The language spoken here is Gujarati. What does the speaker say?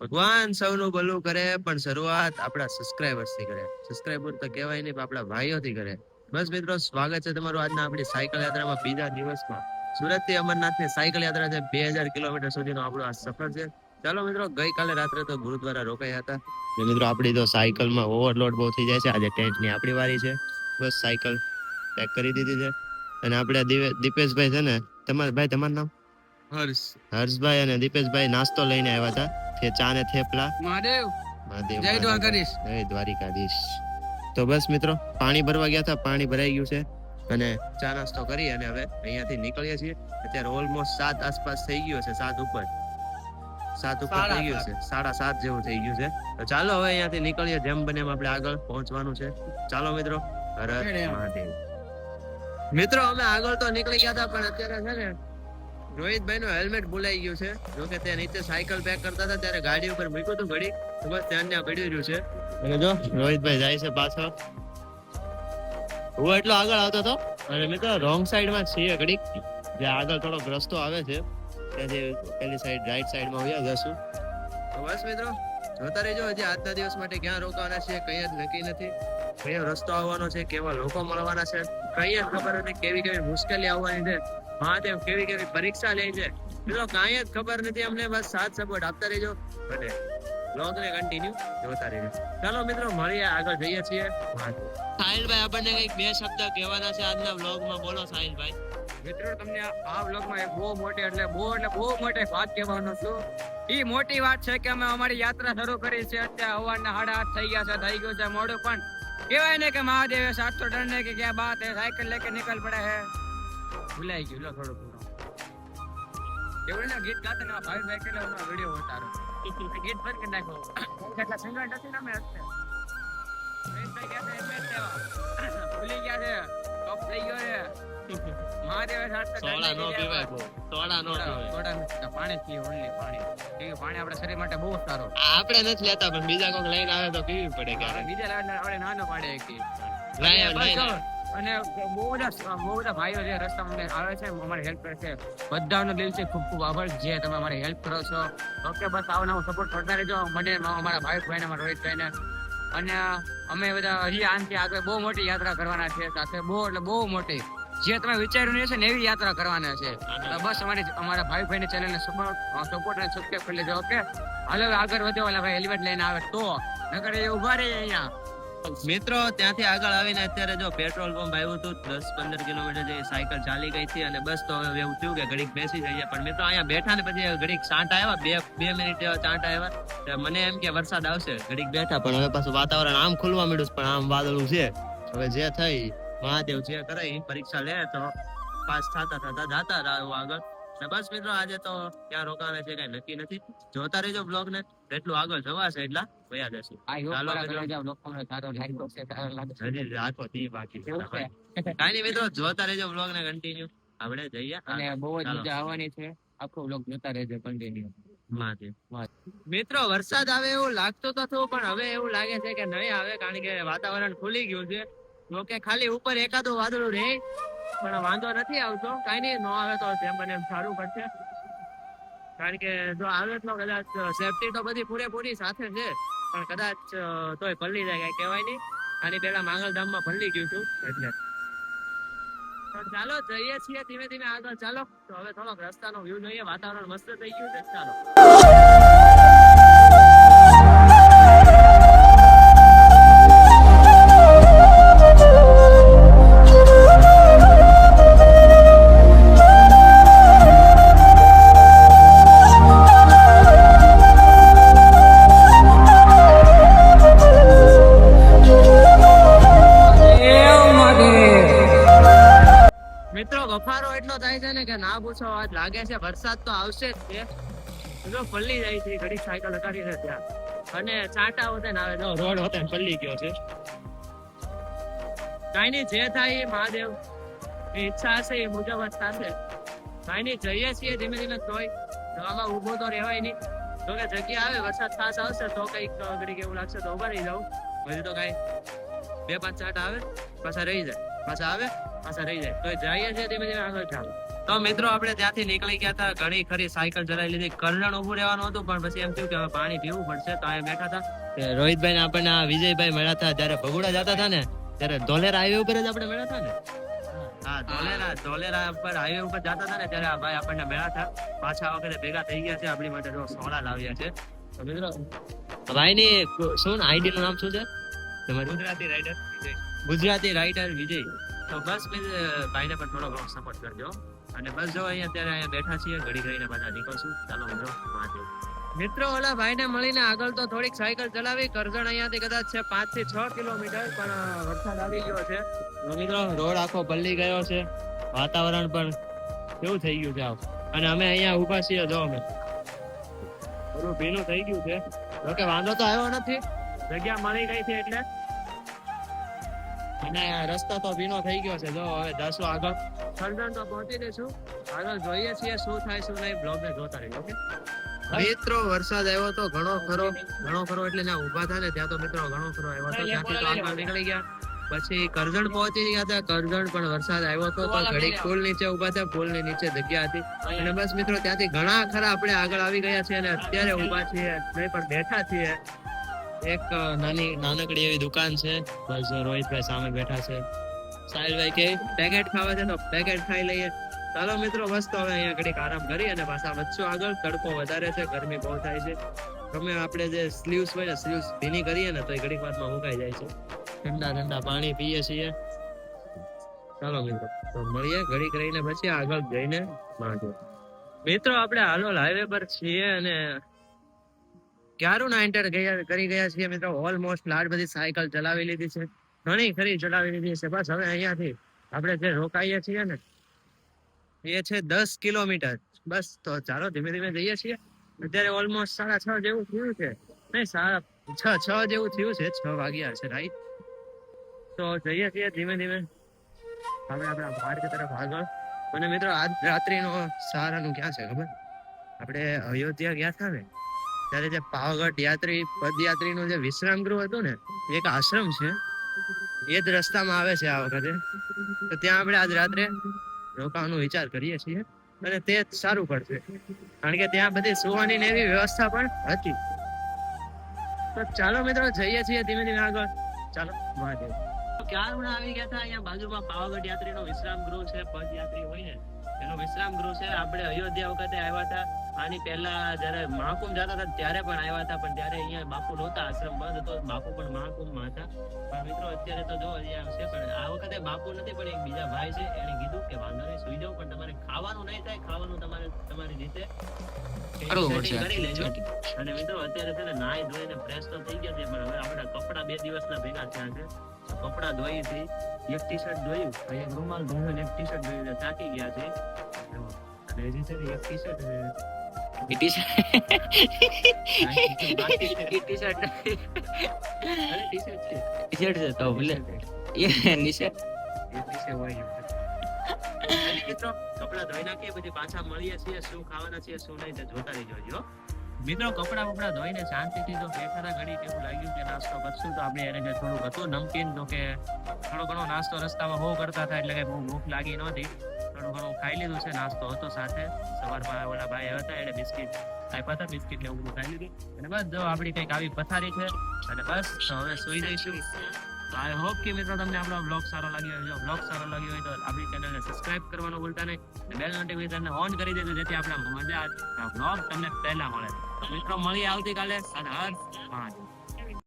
ભગવાન સૌનું ભલું કરે, પણ શરૂઆત આપણા સબસ્ક્રાઇબર્સથી કરે. સબસ્ક્રાઇબર તો કહેવાય નહીં, પણ આપણા ભાઈઓથી કરે. બસ મિત્રો, સ્વાગત છે તમારું આજના આપણી સાયકલ યાત્રામાં બીજા દિવસમાં. સુરતથી અમરનાથની સાયકલ યાત્રા છે, બે હજાર કિલોમીટર સુધીનો આપણો આ સફર છે. ચાલો મિત્રો, ગઈકાલે રાત્રે તો ગુરુદ્વારા રોકાયા હતા. મિત્રો, આપણી તો સાયકલમાં ઓવરલોડ બહુ થઈ જાય છે. આજે ટેન્ટની આપણી વારી છે. બસ સાયકલ પેક કરી દીધી છે. અને આપણે દીપેશભાઈ છે ને, તમારે, ભાઈ, તમારું નામ? હર્ષ. હર્ષભાઈ અને દીપેશભાઈ નાસ્તો લઈને આવ્યા હતા. તે ચા ને થેપલા. મહાદેવ. મહાદેવ જય દ્વારકાધીશ. જય દ્વારકાધીશ. તો બસ મિત્રો પાણી ભરવા ગયા હતા. પાણી ભરાઈ ગયું છે. અને ચા નાસ્તો કરી અને હવે અહીંયાથી નીકળીએ છીએ. અત્યારે ઓલમોસ્ટ સાત આસપાસ થઈ ગયો છે સાત ઉપર. સાત ઉપર થઈ ગયું છે. સાડા સાત જેવું થઈ ગયું છે. તો ચાલો હવે અહીંયાથી નીકળીએ. જેમ બને એમ આપણે આગળ પહોંચવાનું છે. ચાલો મિત્રો હર. મહાદેવ. મિત્રો અમે આગળ તો નીકળી ગયા હતા પણ અત્યારે છે ને રોહિતભાઈ નું હેલ્મેટ ભૂલાઈ ગયું છે. જો કે તે નીચે સાયકલ પેક કરતા હતા, ત્યારે ગાડી ઉપર મૂક્યું હતું ઘડી. તો બસ ત્યાં ત્યાં પડ્યું રહ્યું છે. અને જો, રોહિતભાઈ જાય છે પાછળ હું એટલો આગળ આવતો હતો. અને મિત્રો રોંગ સાઈડમાં છીએ ઘડીક. જે આગળ થોડોક રસ્તો આવે છે. ત્યાંથી પેલી સાઈડ રાઈટ સાઈડમાં વયા જશું. તો બસ મિત્રો જોતા રહેજો હજી આજના દિવસ માટે ક્યાં રોકાવાના છે કઈ જ નક્કી નથી. કયો રસ્તો આવવાનો છે, કેવા લોકો મળવાના છે, કઈ જ ખબર નથી, કેવી કેવી મુશ્કેલી આવવાની છે. મહાદેવ કેવી કેવી પરીક્ષા લે છે. મિત્રો કાંઈ જ ખબર નથી અમને બસ સાથ સપોર્ટ આપતા રહેજો. અને બ્લોગ ને કન્ટિન્યુ જોતા રહેજો. ચાલો મિત્રો મળીએ આગળ જઈએ છીએ. સાહિલભાઈ આપણને કંઈક બે શબ્દ કહેવાના છે આજના બ્લોગમાં બોલો સાહિલભાઈ. મિત્રો તમને આ બ્લોગમાં એક બહુ મોટી એટલે બહુ એટલે બહુ મોટી વાત કહેવાનો છું. એ મોટી વાત છે કે અમે અમારી યાત્રા શરૂ કરી છે. અત્યારે સવારના સાડા આઠ થઈ ગયા છે થઈ ગયું છે મોડું. પણ કહેવાય ને કે મહાદેવે સાતસો ટન ને કે ક્યાં બાત હે સાયકલ લેકે નીકળ પડે હે. ભૂલાઈ ગયું. લો થોડું ઘણું એવું ના ગીત ગાતા ના ભાઈ ભાઈ કેટલા વીડિયો ઉતારો. ગીત બંધ કરી નાખો. કેટલા સિંગર નથી ને અમે કહેવા. ભૂલી ગયા છે. ટોપ થઈ ગયો છે. મહાદેવે સોડા નો પીવાય સોડા નો પીવાય. થોડા નથી, પાણી પીએ પાણી. કે પાણી આપણા શરીર માટે બહુ સારું. આપડે આપણે નથી લેતા પણ બીજા કોઈક લઈને આવે તો પીવી પડે બીજા લાડને આપણે નાનો પાડે કે. અને બહુ બધા બહુ બધા ભાઈઓ જે રસ્તા અમને આવે છે, અમારી હેલ્પ કરે છે. બધાનો દિલથી ખૂબ ખૂબ આભાર. જે તમે અમારે હેલ્પ કરો છો. ઓકે, બસ આવો નવો સપોર્ટ કરતા રહેજો. મને અમારા ભાઈ ભાઈને અમારા રોહિતભાઈને. અને અમે બધા હજી આનથી આગળ બહુ મોટી યાત્રા કરવાના છે. સાથે બહુ, એટલે બહુ મોટી. જે તમે વિચાર્યું નહીં હશે ને એવી યાત્રા કરવાના છે. તો બસ અમારી અમારા ભાઈ ભાઈની ચેનલને સપોર્ટ સપોર્ટ અને સબસ્ક્રાઈબ કરી લેજો, ઓકે? હાલો આગળ વધો, ઓલા ભાઈ હેલ્મેટ લઈને આવે. તો, નકર એ ઊભા રહે અહીંયા. મિત્રો, ત્યાંથી આગળ આવીને અત્યારે જો પેટ્રોલ પંપ આવ્યું હતું, દસ પંદર કિલોમીટર જે સાયકલ ચાલી ગઈ હતી અને બસ તો હવે એવું થયું કે ઘડીક બેસી જઈએ. પણ મિત્રો, અહીંયા બેઠા ને પછી ઘડીક સાંટ આવ્યા, બે બે મિનિટ ચાંટ આવ્યા. મને એમ કે વરસાદ આવશે, ઘડીક બેઠા. પણ હવે પાછું વાતાવરણ આમ ખુલવા મળ્યું પણ આમ વાદળું છે. હવે જે થઈ, મહાદેવ જે કરે પરીક્ષા લે તો પાસ થતા થતા જાતા રહ્યું આગળ. બસ મિત્રો આજે તો ક્યાં રોકાવે છે કઈ નક્કી નથી. જોતા રહેજો બ્લોગ ને જેટલું આગળ જવાશે એટલા વયા જશે. ચાલો રાખો તી બાકી. કાંઈ નહીં મિત્રો જોતા રહેજો બ્લોગ ને કન્ટિન્યુ આપણે જઈએ. અને બહુ જ મજા આવવાની છે. આખો બ્લોગ જોતા રહેજો કન્ટિન્યુ. મિત્રો વરસાદ આવે એવું લાગતો તો હતું પણ હવે એવું લાગે છે કે નહીં આવે કારણ કે વાતાવરણ ખુલી ગયું છે. જો કે ખાલી ઉપર એકાદું વાદળું રહે. પણ વાંધો નથી આવતો. કઈ નહીં ન આવે તો જેમ બને એમ સારું પડશે. કારણ કે જો આવે તો કદાચ સેફટી તો બધી પૂરેપૂરી સાથે છે. પણ કદાચ તોય ભલી જાય કઈ કહેવાય નહીં. આની પેલા માંગલધામમાં ભલી ગયું છું. એટલે. તો ચાલો જઈએ છીએ ધીમે ધીમે આગળ. ચાલો તો હવે થોડોક રસ્તાનો વ્યૂ જોઈએ. વાતાવરણ મસ્ત થઈ ગયું છે. ચાલો. છે ને કે ના પૂછો વાત લાગે છે વરસાદ તો આવશે જ છે. જો પલ્લી જાય છે ઘડી સાયકલ લગાડી છે ત્યાં. અને ચાટા હોતે આવે જો રોડ હોતે પલ્લી ગયો છે. કાંઈ નહીં જે થાય એ મહાદેવ. ઈચ્છા હશે, એ મુજબ જ થશે. કાંઈ નહીં જઈએ છીએ ધીમે ધીમે તોય. આમાં ઊભો તો રહેવાય નહીં. તો કે જગ્યા આવે, વરસાદ ખાસ આવશે તો કંઈક ઘડીક એવું લાગશે તો ઊભા રહી જાઉં. પછી તો કાંઈ બે પાંચ ચાટ આવે, પાછા રહી જાય. પાછા આવે, પાછા રહી જાય. તો જઈએ છીએ ધીમે ધીમે આગળ ચાલો. તો મિત્રો આપણે ત્યાંથી નીકળી ગયા હતા. ઘણી ખરી સાયકલ ચલાવી લીધી. કરજણ ઉભું રહેવાનું હતું પણ પછી એમ થયું કે હવે પાણી પીવું પડશે. તો અહીંયા બેઠા હતા. રોહિતભાઈ ને આપણને આ વિજયભાઈ મળ્યા હતા જયારે ભગુડા જતા હતા ને ત્યારે ધોલેરા હાઈવે ઉપર જ આપણે મળ્યા હતા ને? હા ધોલેરા ધોલેરા પર હાઈવે ઉપર જતા હતા ને ત્યારે આ ભાઈ આપણને મળ્યા હતા. પાછા વખતે ભેગા થઈ ગયા છે. આપણી માટે જો સોડા લાવ્યા છે. તો મિત્રો ભાઈની શું આઈડી નું નામ શું છે? તમારું? Gujarati rider Gujarati rider Vijay. તો બસ ભાઈને પણ થોડો ઘણો સપોર્ટ કરજો. અને બસ જો અહીંયા અત્યારે અહીંયા બેઠા છીએ, ઘડી ઘડીને પાછા નીકળશું ચાલો મિત્રો મહાદેવ મિત્રો, ઓલા ભાઈને મળીને આગળ તો થોડીક સાયકલ ચલાવી. કરજણ અહીંયાથી કદાચ છે પાંચથી છ કિલોમીટર, પણ વરસાદ આવી ગયો છે. મિત્રો, રોડ આખો પલ્લી ગયો છે. વાતાવરણ પણ કેવું થઈ ગયું છે આવ અને અમે અહીંયા ઊભા છીએ, જો અમે. થોડું ભીનું થઈ ગયું છે. જોકે વાંધો તો આવ્યો નથી. જગ્યા મળી ગઈ છે એટલે. અને રસ્તો તો ભીનો થઈ ગયો છે. જો હવે દસો આગળ. ખરડણ તો પહોંચી જઈશું આગળ જોઈએ છીએ શું થાય શું નહીં. બ્લોગ ને જોતા રહીએ ઓકે? મિત્રો વરસાદ આવ્યો તો ઘણો ખરો ઘણો ખરો એટલે જ્યાં ઊભા થાય ને ત્યાં તો મિત્રો ઘણો ખરો આવ્યો તો. ત્યાંથી તો આગળ નીકળી ગયા. પછી કરજણ પહોંચી ગયા હતા. કરજણ પણ વરસાદ આવ્યો હતો તો ઘડીક પુલ નીચે ઊભા હતા પુલની નીચે જગ્યા હતી. અને બસ મિત્રો ત્યાંથી ઘણા ખરા આપણે આગળ આવી ગયા છે અને અત્યારે ઊભા છીએ. નહીં પણ બેઠા છીએ. એક નાની નાનકડી એવી દુકાન છે. બસ રોહિતભાઈ સામે બેઠા છે. સાહિલભાઈ કે પેકેટ ખાવા છે તો પેકેટ ખાઈ લઈએ. ચાલો મિત્રો બસ તો હવે અહીંયા ઘડીક આરામ કરી અને પાછા વધશું આગળ. તડકો વધારે છે, ગરમી બહુ થાય છે. તમે આપણે જે સ્લીવ્સ હોય ને સ્લીવ્સ ભીની કરીએ ને, તો એ ઘડીક વાતમાં મુકાઈ જાય છે. ઠંડા ઠંડા પાણી પીએ છીએ. ચાલો મિત્રો, તો મળીએ ઘડીક રહીને પછી આગળ જઈને માંગો મિત્રો, આપણે હાલોલ હાઈવે પર છીએ અને ક્યારું ના એન્ટર ગયા કરી ગયા છીએ મિત્રો? ઓલમોસ્ટ લાડ બધી સાયકલ ચલાવી લીધી છે. ઘણી ખરી ચડાવી લીધી છે. બસ હવે અહીંયાથી આપણે જે રોકાઈએ છીએ ને, એ છે દસ કિલોમીટર. બસ તો ચાલો ધીમે ધીમે જઈએ છીએ. અત્યારે ઓલમોસ્ટ સાડા છ જેવું થયું છે. નહીં, સાડા છ છ જેવું થયું છે. છ વાગ્યા છે રાઈટ તો જઈએ છીએ ધીમે ધીમે. હવે આપણા માર્ગ તરફ આગળ. અને મિત્રો, આજ રાત્રિનો સહારાનું ક્યાં છે ખબર? આપણે અયોધ્યા ગયા હતા ને, ત્યારે જે પાવાગઢ યાત્રી, પદયાત્રીનું જે વિશ્રામ ગૃહ હતું ને, એક આશ્રમ છે. એ જ રસ્તામાં આવે છે આ વખતે. તો ત્યાં આપણે આજ રાત્રે રોકાવાનો વિચાર કરીએ છીએ અને તે સારું પડશે. કારણ કે ત્યાં બધી સુવાની એવી વ્યવસ્થા પણ હતી. તો ચાલો મિત્રો, જઈએ છીએ ધીમે ધીમે આગળ. ચાલો, મહાદેવ. ક્યારના આવી ગયા હતા. અહીંયા બાજુમાં પાવાગઢ યાત્રીનો વિશ્રામ ગૃહ છે પદયાત્રી હોય ને એનો વિશ્રામ ગૃહ છે. આપણે અયોધ્યા વખતે આવ્યા હતા. આની પહેલા જયારે મહાકુંભ જતા હતા ત્યારે પણ આવ્યા હતા. પણ ત્યારે અહીંયા બાપુ નહોતા આશ્રમ બંધ હતો. બાપુ પણ મહાકુંભમાં હતા. પણ મિત્રો અત્યારે તો જો અહીંયા છે પણ આ વખતે બાપુ નથી પણ એક બીજા ભાઈ છે. એને કીધું કે વાંધો નહીં સુઈ જાઓ પણ તમારે ખાવાનું નહીં થાય. ખાવાનું તમારે તમારી રીતે. કરી લેજો. અને મિત્રો અત્યારે છે ને નાઈ ધોઈને ફ્રેશ તો થઈ ગયા છે પણ હવે આપણા કપડા બે દિવસના ભેગા થયા છે. કપડા ધોઈ છે એક ટી શર્ટ ધોયું એક રૂમાલ ધોયો ને એક ટી શર્ટ ધોયું થાકી ગયા છે. અને હજી છે એક T shirt T shirt T shirt છે. તો ભલે. એ મિત્રો કપડા ધોઈ નાખીએ પછી પાછા મળીએ છીએ શું ખાવાના છીએ શું નહીં તે જોતા રહેજો. મિત્રો, કપડા બપડા ધોઈને શાંતિથી તો બેઠા હતા ઘડી એવું લાગ્યું કે નાસ્તો કરશું, તો આપણે એને જે થોડુંક હતું, નમકીન તો કે થોડો ઘણો નાસ્તો રસ્તામાં બહુ કરતા હતા, એટલે કે બહુ ભૂખ લાગી નહોતી. થોડું ઘણું ખાઈ લીધું છે, નાસ્તો હતો સાથે. સવારમાં ઓલા ભાઈ હતા, એને બિસ્કિટ આપ્યા હતા, બિસ્કિટ ને એવું ખાઈ લીધું. અને બસ જો આપણી કંઈક આવી પથારી છે, અને બસ હવે સુઈ જઈશું. આઈ હોપ કે મિત્રો તમને આપણો બ્લોગ સારો લાગ્યો હોય જો બ્લોગ સારો લાગ્યો હોય તો આપણી ચેનલને સબસ્ક્રાઇબ કરવાનું ભૂલતા નહીં અને બેલ નોટિફિકેશનને ઓન કરી દેજો, જેથી આપણે મજા બ્લોગ તમને પહેલા મળે. તો મિત્રો, મળીએ આવતીકાલે. અને હર મહાદેવ.